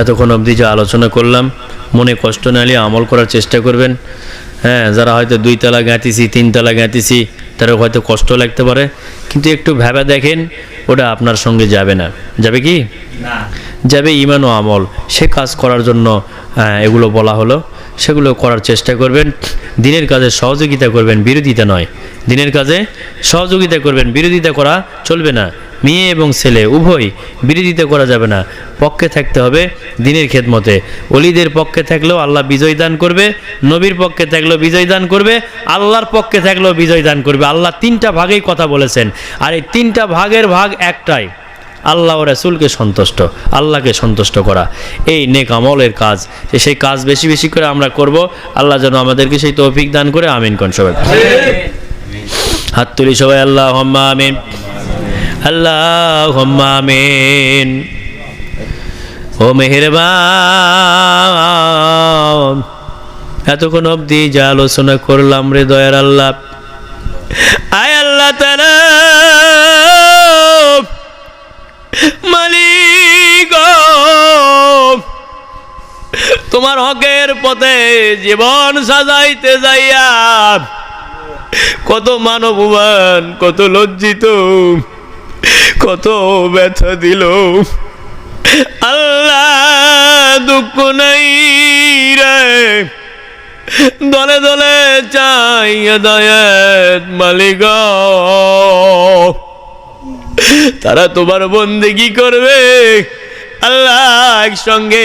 এতক্ষণ অবধি যে আলোচনা করলাম মনে কষ্ট না নিয়ে আমল করার চেষ্টা করবেন। হ্যাঁ যারা হয়তো দুই তলা গাঁতিছি তিন তলা গাঁতিছি তারা হয়তো কষ্ট লাগতে পারে। কিন্তু একটু ভেবে দেখেন ওটা আপনার সঙ্গে যাবে না। যাবে কি? যাবে ইমান ও আমল। সে কাজ করার জন্য এগুলো বলা হলো। সেগুলো করার চেষ্টা করবেন। দিনের কাজে সহযোগিতা করবেন বিরোধিতা নয়। দিনের কাজে সহযোগিতা করবেন বিরোধিতা করা চলবে না। মেয়ে এবং ছেলে উভয় বিরোধিতা করা যাবে না। পক্ষে থাকতে হবে দিনের খেদমতে। অলিদের পক্ষে থাকলেও আল্লাহ বিজয় দান করবে নবীর পক্ষে থাকলেও বিজয় দান করবে আল্লাহর পক্ষে থাকলেও বিজয় দান করবে। আল্লাহ তিনটা ভাগেই কথা বলেছেন। আর এই তিনটা ভাগের ভাগ একটাই। আল্লাহ ও রাসুলকে সন্তুষ্ট আল্লাহকে সন্তুষ্ট করা। এই নেক আমলের কাজ। সেই কাজ বেশি বেশি করে আমরা করব। আল্লাহ যেন আমাদেরকে সেই তৌফিক দান করে আমিন কোন সবাই। হাত তুলি সবাই আল্লাহ আমিন। আমিন। ও মেহেরবান, এতক্ষণ অবধি যা আলোচনা করলাম রে দয়ার আল্লাহ। আয় আল্লাহ তারা মালিক তোমার হকের পথে জীবন সাজাইতে যাইয়া, কত মানবমান কত লজ্জিত। কত ব্যথা দিল। আল্লাহ দুঃখ নাই রে। দলে দলে চাই দয়াত মালিক। তারা তোমার বন্দেগি করবে? আল্লাহ একসঙ্গে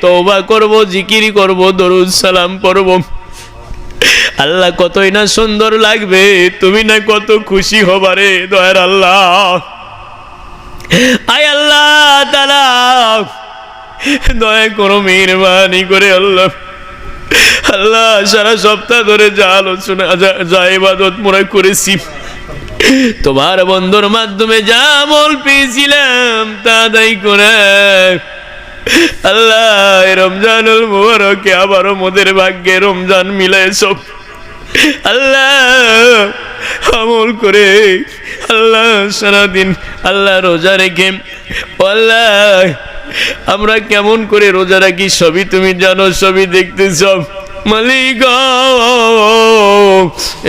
তওবা করব, জিকির করব, দরুদ সালাম পড়ব। আল্লাহ কতই না সুন্দর লাগবে, তুমি না কত খুশি হবারে দয়ার আল্লাহ। আয় আল্লাহ, তারা। দয়া করো, মেহরবানি করে আল্লাহ। আল্লাহ, সারা সপ্তাহ ধরে যা আলোচনা, যা- ইবাদত মোরা করেছি। তোমার বন্ধুর মাধ্যমে যা আমল পেয়েছিলাম, তা দায়ী করে। আল্লাহ রমজানুল মুবারকে আবারও মোদের ভাগ্যে রমজান মিলায় সব আল্লাহ আমল করে আল্লাহ সারাদিন আল্লাহ রোজা রেখে আল্লাহ, আমরা কেমন করে রোজা রাখি সবই তুমি জানো, সবই দেখতে সব মালিক,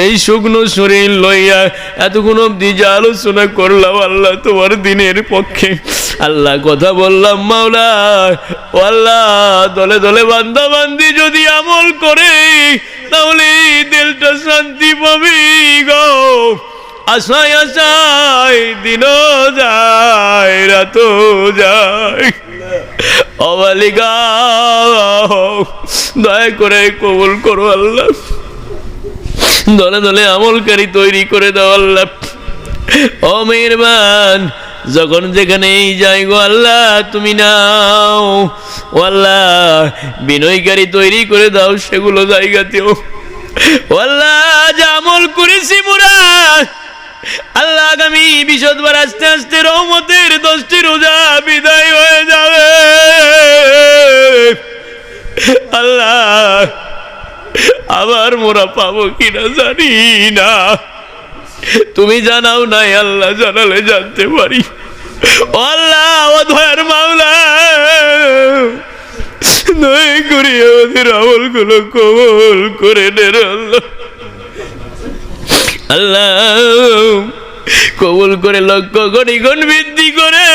এই শুকনো শরীর লইয়া এতক্ষণ অব্দি যে আলোচনা করলাম, আল্লাহ তোমার দিনের পক্ষে। আল্লাহ কথা বললাম, মাওলা আল্লাহ, দলে দলে বান্দা বান্দি যদি আমল করে তাহলে দিলটা শান্তি পাবি গো। আশায় আশায় দিনও যায়, রাতও যায়। অবালিকা, দয়া করে কবুল করো আল্লাহ। দলে দলে আমলকারী তৈরি করে দাও আল্লাহ। ও যখন যেখানেই যাই গো আল্লাহ, তুমি নাও। ও আল্লাহ বিনয়কারী তৈরি করে দাও সেগুলো জায়গাতেও। ও আল্লাহ যা আমল করেছি মোরা। আল্লাহ আগামী বিশদবার আস্তে আস্তে রহমতের দশটি রোজা বিদায় হয়ে যাবে। আল্লাহ, আবার মোরা পাবো কিনা জানি না। তুমি জানাও নাই, আল্লাহ জানালে জানতে পারি। আল্লাহ করি আমলগুলো কবল করে আল্লাহ। করে লক্ষ্য কোটি গুণ বৃদ্ধি করে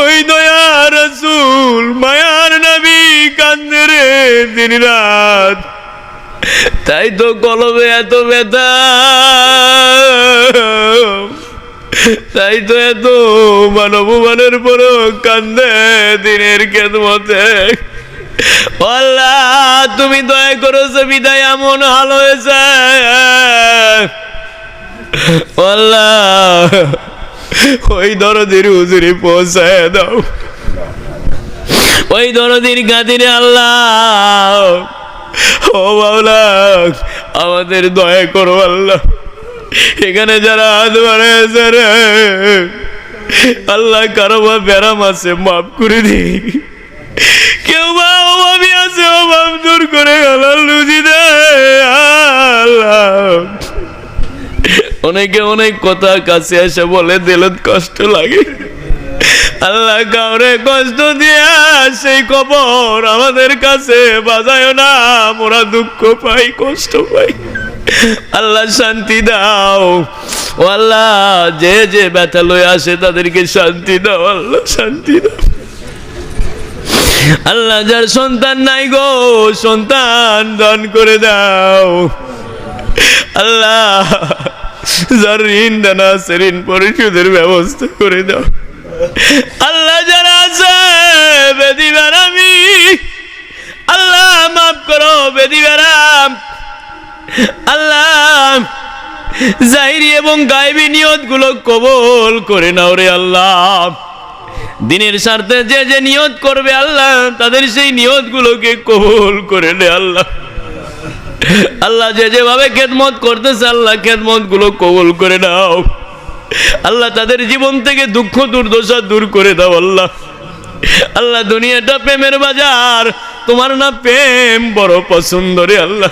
ওই দয়া রসুল, মায়ার নবী কান্দে রে দিন রাত তাই তো কলমে এত ব্যথা। তাই তো এত মানবমানের পরও কান্দে দিনের খেদমতে। আল্লাহ, তুমি দয়া করেছ বিদায় এমন হাল হয়েছে। ওই দরদির উজুরি পৌঁছায় দাও। ওই দরদির গাদিরে আল্লাহ ও বাউলা আমাদের দয়া করো আল্লাহ। এখানে যারা হাত বাড়াইছে রে, আল্লাহ কারও বা ব্যারাম আছে, মাফ করে দিই কেউ বা অভাবী আছে, অভাব দূর করে হালাল রুজি দে, আল্লাহ। অনেকে অনেক কথা কাছে এসে বলে, দিলে কষ্ট লাগে। আল্লাহ কাউরে কষ্ট দিয়ে সেই খবর আমাদের কাছে বাজায় না। মোরা দুঃখ পাই, কষ্ট পাই। আল্লাহ শান্তি দাও। ও আল্লাহ, যে যে ব্যথা লয়ে আসে তাদেরকে শান্তি দাও, আল্লাহ শান্তি দাও। আল্লাহ যার সন্তান নাই গো, সন্তান দান করে দাও। আল্লাহ, যার ঋণ দানা আছে, ঋণ পরিশোধের ব্যবস্থা করে দাও। আল্লাহ যারা আছে বেদি বেড়ামি আল্লাহ মাফ করো বেদি বেড়াম আল্লাহ জাহিরি এবং গায়েবী নিয়তগুলো কবল করে নাও রে আল্লাহ। দিনের স্বার্থে যে যে নিয়ত করবে আল্লাহ, তাদের সেই নিয়ত গুলোকে কবল করে নে আল্লাহ। আল্লাহ যে যেভাবে খেদমত করতেছে, আল্লাহ খেদমতগুলো কবল করে নাও। আল্লাহ তাদের জীবন থেকে দুঃখ, দুর্দশা দূর করে দাও আল্লাহ। আল্লাহ দুনিয়াটা প্রেমের বাজার, তোমার না প্রেম বড় পছন্দ রে আল্লাহ।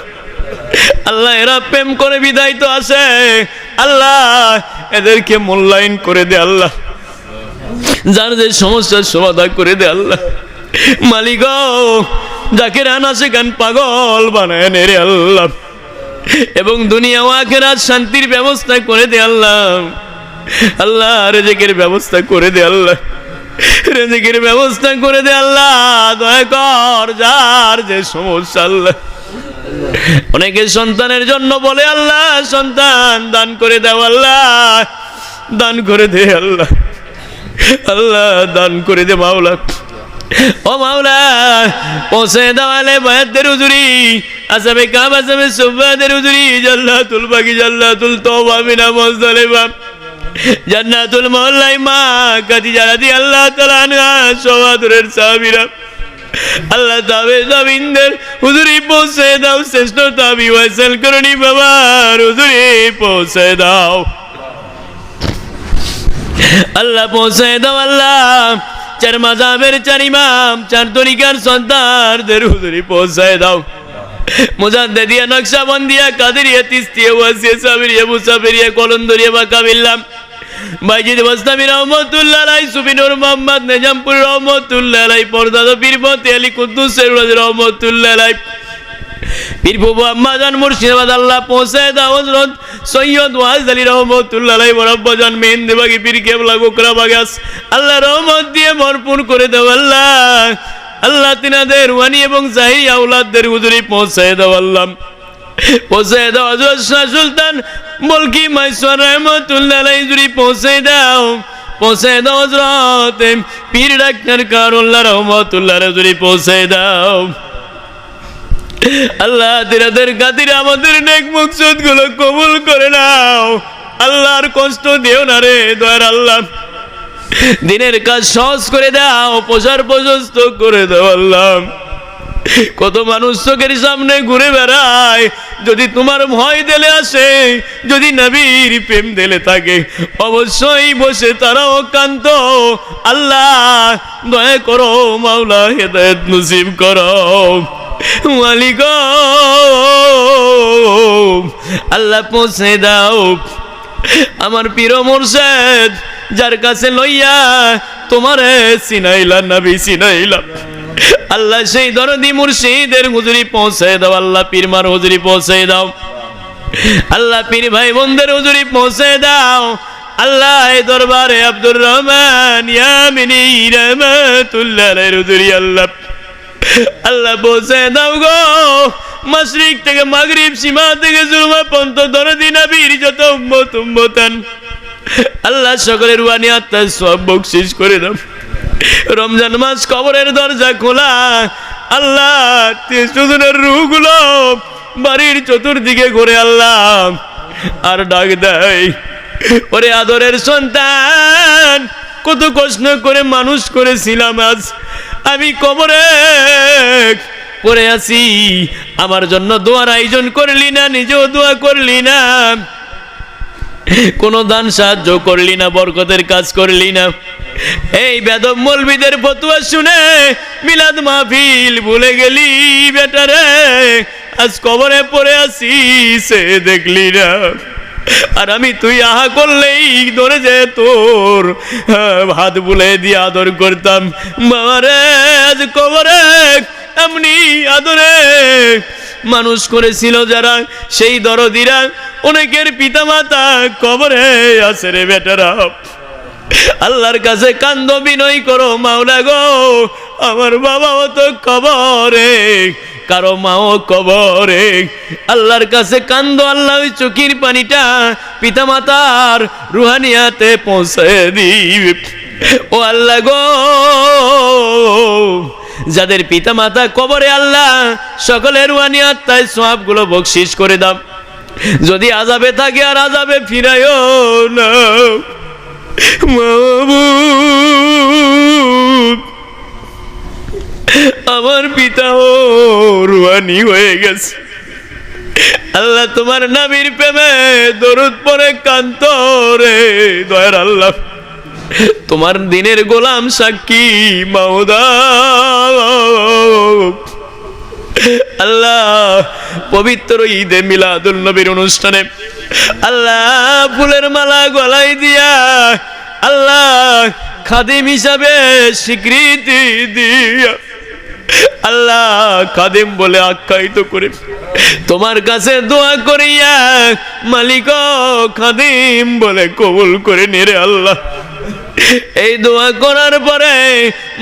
আল্লাহ, এরা প্রেম করে বিদায় তো আছে আল্লাহ, এদেরকে মূল্যায়ন করে দে আল্লাহ। যার যে সমস্যার সমাধান করে দে আল্লাহ। মালিক, যাকে রান আছে গান পাগল বানায় নে রে আল্লাহ। এবং দুনিয়া আখেরাত শান্তির ব্যবস্থা করে দে আল্লাহ। আল্লাহ রেজেকের ব্যবস্থা করে দে আল্লাহ। রেজেকের ব্যবস্থা করে দে আল্লাহ। দয়া কর যার যে সমস্যা আল্লাহ। অনেকে সন্তানের জন্য বলে, আল্লাহ, সন্তান দান করে দাও আল্লাহ। দান করে দে আল্লাহ। আল্লাহ, দান করে দে মাওলা। ও মাওলা, পৌঁছে দেওয়ালে বায়াতের উজুরি আসামে কাম আসামে সুবাদের উজুরি জাল্লাতুল বাকি জাল্লাতুল তওবা, মিনা মুজদালিফা জান্নাতুল মহল্লাই মা কাদিজা রাদি আল্লাহ তাআলা আনহা, সওয়াদুরের সাহাবীরা। আল্লাহ তাবে জমিনদের হুজুরি পৌঁছে দাও, শ্রেষ্ঠ তাবি ওয়াসাল করণি বাবার হুজুরি পৌঁছে দাও। আল্লাহ পৌঁছে দাও আল্লাহ, চার মাজাবের চার ইমাম, চার তরিকার সন্তানদের হুজুরি পৌঁছে দাও। মুজাদ্দিয়া নকশাবন্দিয়া কাদেরিয়া তিস্তিয়া, ওয়াসিয়া সাবিরিয়া, মুসাফিরিয়া, কলন্দরিয়া বাকাবিল্লাম বাইজিদ বস্তামি রহমতুল্লাহ আলাই সুবিনুর মোহাম্মদ, নেজামপুর রহমতুল্লাহ আলাই পর্দাদ পীরমতি আলী কুদ্দুস সেরুজ রহমতুল্লাহ আলাই। আল্লাহ আল্লাহ রহমত দিয়ে ভরপুর করে দাও আল্লাহ। আল্লাহ তিনাদের ওয়ানি এবং জাহিরি আউলাদদের হুজুরি পৌঁছে দাও আল্লাহ। পৌঁছে দাও শাহ সুলতান বলকি মাইসর রহমতুল্লাহ আলাই হুজুরি পৌঁছে দাও। পৌঁছে দাও হযরত পীর ডাক্তার কারুল্লাহ রহমতুল্লাহ হুজুরি পৌঁছে দাও। আল্লাহ তিনাদের খাতিরে আমাদের নেক মকসুদগুলো কবুল করে নাও। আল্লাহর কষ্ট দিও না রে দয়ার আল্লাহ। দিনের কাজ সহজ করে দাও, প্রসার প্রশস্ত করে দাও আল্লাহ। কত মানুষ চোখের সামনে ঘুরে বেড়ায়, যদি তোমার ভয় দিলে আসে, যদি নবীর প্রেম দিলে থাকে, অবশ্যই বসে তারাও কান্ত আল্লাহ, দয়া করো, মাওলা হেদায়ত নসিব করো। মালিক, আল্লাহ পৌঁছে দাও। আমার প্রিয় মোরশেদ যার কাছে লইয়া তোমারে আল্লাহ সেই দরদি মুর্শিদের হুজুরি পৌঁছে দাও, আল্লাহ পীরমার হুজুরি পৌঁছে দাও। আল্লাহ পীর ভাই বোনদের হুজুরি পৌঁছে দাও। আল্লাহ দরবারে আব্দুর রহমান হুজুরি আল্লাহ। আল্লাহ পৌঁছে দাও গো। মাশরিক থেকে মাগরিব সীমা থেকে জুলমা পন্ত দরদি নবীর যত উম্মত উম্মতান। আল্লাহ সকলের ওয়ানি আত্মার সব বকশিস করে দাও। রমজান মাস কবরের দরজা খোলা। আল্লাহ সুজনের রুহগুলো বাড়ির চতুর্দিকে ঘুরে আল্লাহ। আর ডাক দেয়, ওরে আদরের সন্তান, কত কষ্ট করে মানুষ করেছিলাম আজ। আমি কবরে পড়ে আছি। আমার জন্য দোয়ার আয়োজন করলি না, নিজেও দোয়া করলি না। কোনো দান সাহায্য করলি না বরকতের কাজ করলি না। এই বেদব মলবিদের ফতুয়া শুনে মিলাদ মাহফিল ভুলে গেলি বেটারে আজ কবরে পড়ে আছি সে দেখলি না। আর আমি তুই আহা করলেই ধরে যে তোর হ্যাঁ, হাত বুলে দিয়ে আদর করতাম। বাবারে আজ কবরে এমনি আদরে মানুষ করেছিল যারা, সেই দরদিরা অনেকের পিতামাতা কবরে আছে রে বেটারা। আল্লাহর কাছে কান্দ বিনয় করো মাওলা গো, আমার বাবাও তো কবরে, কারও মাও কবরে। আল্লাহর কাছে কান্দ, আল্লাহ ওই চোখের পানিটা পিতামাতার রুহানিয়াতে পৌঁছে দিবে। ও আল্লাহ গো যাদের পিতা মাতা কবরে আল্লাহ, সকলের রুহানি আত্মায় সবগুলো বকশিস করে দাও। যদি আজাবে থাকে আর আজাবে ফিরাইও না। আমার পিতা ও রুয়ানি হয়ে গেছে। আল্লাহ তোমার নামির প্রেমে দরুদ পরে কান্ত রে দয়ার আল্লাহ। তোমার দিনের গোলাম সাক্ষী মাওদা আল্লাহ, পবিত্র ঈদে মিলাদুল নবীর অনুষ্ঠানে আল্লাহ ফুলের মালা গলায় দিয়া আল্লাহ খাদিম হিসাবে স্বীকৃতি দিয়া আল্লাহ খাদিম বলে আখ্যায়িত করে তোমার কাছে দোয়া করিয়া মালিক খাদিম বলে কবুল করে নিরে আল্লাহ। এই দোয়া করার পরে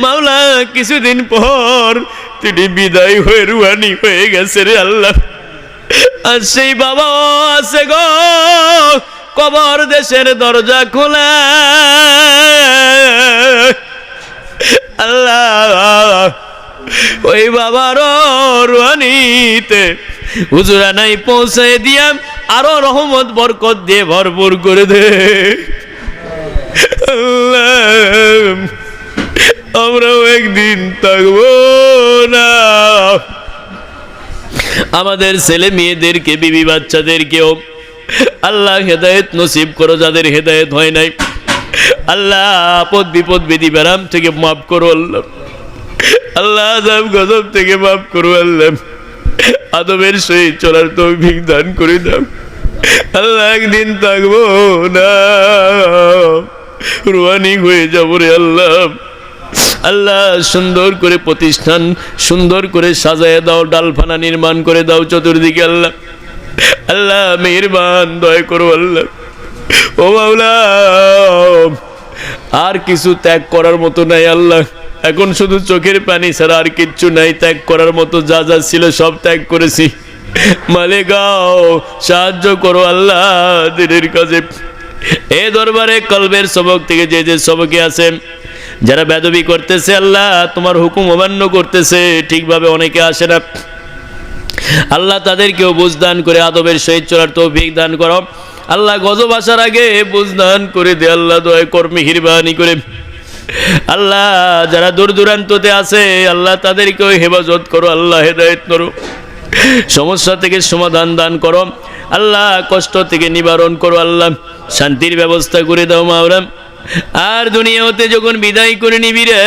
মাওলা কিছুদিন পর তিনি বিদায় হয়ে রুয়ানি হয়ে গেছে রে আল্লাহ। আর সেই বাবা আছে গো, কবর দেশের দরজা খোলা। আল্লাহ, ওই বাবার রুয়ানিতে হুজুরা নাই পৌঁছে দিয়া আরও রহমত, বরকত দিয়ে ভরপুর করে দে। আমরাও একদিন থাকব না। আমাদের ছেলে মেয়েদেরকে, বিবি বাচ্চাদেরকেও আল্লাহ হেদায়েত নসিব করো, যাদের হেদায়েত হয় নাই। আল্লাহ আপদ বিপদ, বিধি ব্যারাম থেকে মাফ করো আল্লাহ। আল্লাহ আজাব গজব থেকে মাফ করো আল্লাহ। আদবের সহিত চলার তৌফিক দান করে আল্লাহ একদিন থাকব না। রুয়ানি হয়ে যাব রে আল্লাহ। আল্লাহ, সুন্দর করে প্রতিষ্ঠান, সুন্দর করে সাজায় দাও, ডালফানা নির্মাণ করে দাও চতুর্দিকে আল্লাহ। আল্লাহ, মেহরবান, দয়া করো আল্লাহ। ও মাওলা, আর কিছু ত্যাগ করার মতো নাই আল্লাহ। এখন শুধু চোখের পানি ছাড়া আর কিচ্ছু নাই। ত্যাগ করার মতো যা যা ছিল সব ত্যাগ করেছি। মালেগাও সাহায্য করো আল্লাহ, দিনের কাছে এ দরবারে কলবের সবক থেকে যে যে সবকে আছে, যারা বেদবি করতেছে, আল্লাহ তোমার হুকুম অমান্য করতেছে, ঠিকভাবে অনেকে আসে না। আল্লাহ তাদেরকেও বুঝদান করে, আদবের সহিত চলার তৌফিক দান করো। আল্লাহ গজব আসার আগে বুঝদান করে দে, আল্লাহ দয়া কর্মে হিরবানি করে। আল্লাহ যারা দূর দূরান্ততে আছে, আল্লাহ তাদেরকেও হেফাজত করো, আল্লাহ হেদায়ত করো। সমস্যা থেকে সমাধান দান করো। আল্লাহ কষ্ট থেকে নিবারণ করো, আল্লাহ। শান্তির ব্যবস্থা করে দাও মাওরা আর দুনিয়া হতে যখন বিদায় করে নিবি রে,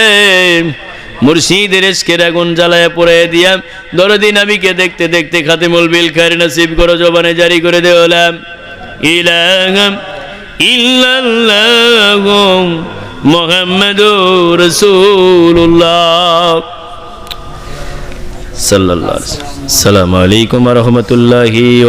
মুর্শিদের এসকের আগুন জ্বালায় পড়ে দিয়া, দরদি নাবিকে দেখতে দেখতে খাতে বিল খায়ের নসিব করো, জবানে জারি করে দেওয়ালাম আলাইকুম ওয়া রাহমাতুল্লাহি